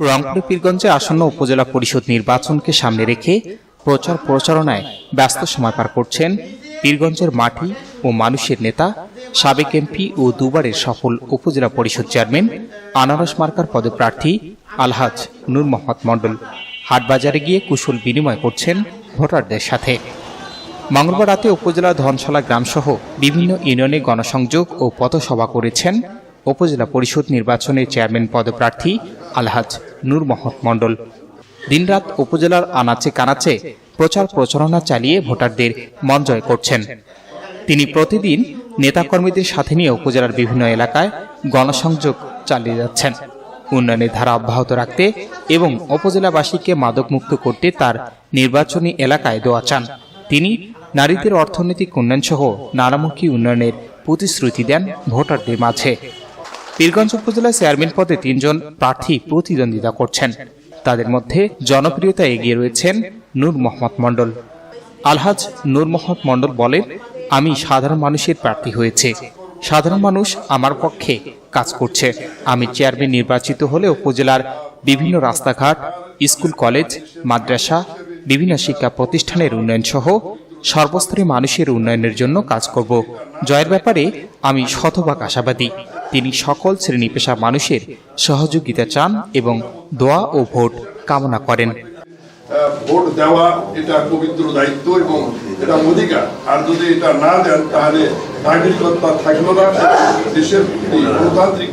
রংপুর পীরগঞ্জে আসন্ন উপজেলা পরিষদ নির্বাচনকে সামনে রেখে প্রচার প্রচারণায় ব্যস্ত সময় পার করছেন পীরগঞ্জের মাটি ও মানুষের নেতা, সাবেক এমপি ও দুবারের সফল উপজেলা পরিষদ চেয়ারম্যান, আনারস মার্কার পদপ্রার্থী আলহাজ নূর মোহাম্মদ মণ্ডল। হাটবাজারে গিয়ে কুশল বিনিময় করছেন ভোটারদের সাথে। মঙ্গলবার রাতে উপজেলা ধনশালা গ্রামসহ বিভিন্ন ইউনিয়নে গণসংযোগ ও পথসভা করেছেন উপজেলা পরিষদ নির্বাচনের চেয়ারম্যান পদপ্রার্থী আলহাজ নূর মোহাম্মদ মণ্ডল। দিনরাত উপজেলার আনাচে কানাচে প্রচার প্রচারণা চালিয়ে ভোটারদের মন জয় করছেন। তিনি প্রতিদিন নেতাকর্মীদের সাথে নিয়ে উপজেলার বিভিন্ন এলাকায় গণসংযোগ চালিয়ে যাচ্ছেন। উন্নয়নের ধারা অব্যাহত রাখতে এবং উপজেলাবাসীকে মাদকমুক্ত করতে তার নির্বাচনী এলাকায় দোয়া চান। তিনি নারীদের অর্থনৈতিক উন্নয়ন সহ নানামুখী উন্নয়নের প্রতিশ্রুতি দেন ভোটারদের মাঝে। পীরগঞ্জ উপজেলায় চেয়ারম্যান পদে তিনজন প্রার্থী প্রতিদ্বন্দ্বিতা করছেন। তাদের মধ্যে জনপ্রিয়তা এগিয়ে রয়েছেন নূর মোহাম্মদ মণ্ডল। আলহাজ নূর মোহাম্মদ মণ্ডল বলেন, আমি সাধারণ মানুষের প্রার্থী হয়েছে। সাধারণ মানুষ আমার পক্ষে কাজ করছে। আমি চেয়ারম্যান নির্বাচিত হলে উপজেলার বিভিন্ন রাস্তাঘাট, স্কুল কলেজ, মাদ্রাসা, বিভিন্ন শিক্ষা প্রতিষ্ঠানের উন্নয়ন সহ সর্বস্তরের মানুষের উন্নয়নের জন্য কাজ করব। জয়ের ব্যাপারে আমি শতভাগ আশাবাদী। তিনি সকল শ্রেণি পেশা মানুষের সহযোগিতা চান এবং দোয়া ও ভোট কামনা করেন। ভোট দেওয়া এটা পবিত্র দায়িত্ব এবং এটা অধিকার। আর যদি এটা না দেন তাহলে নাগরিকত্ব থাকল না দেশের গণতান্ত্রিক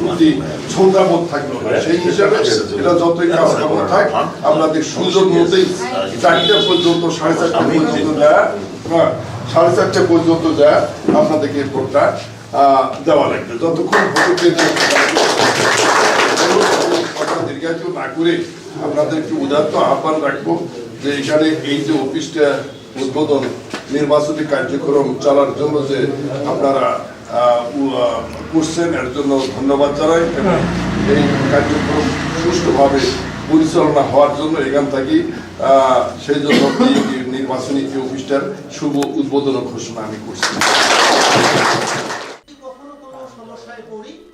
প্রতি শ্রদ্ধাবোধ থাকল না। সেই হিসাবে এটা যতই করা থাক আপনাদের সুযোগ মতোই চারটে পর্যন্ত সাড়ে চারটে পর্যন্ত দেয়া হ্যাঁ, সাড়ে চারটে পর্যন্ত দেয়া আপনাদেরকে ভোটটা। দেওয়া লাগবে। যতক্ষণ দীর্ঘায়িত না করে আপনাদের একটু উদাত্ত আহ্বান রাখব যে এখানে এই যে অফিসটা উদ্বোধন, নির্বাচনী কার্যক্রম চালার জন্য যে আপনারা করছেন, এর জন্য ধন্যবাদ জানাই এই কার্যক্রম সুষ্ঠুভাবে পরিচালনা হওয়ার জন্য এখান থেকে সেই জন্য নির্বাচনী অফিসটার শুভ উদ্বোধন ঘোষণা আমি করছি।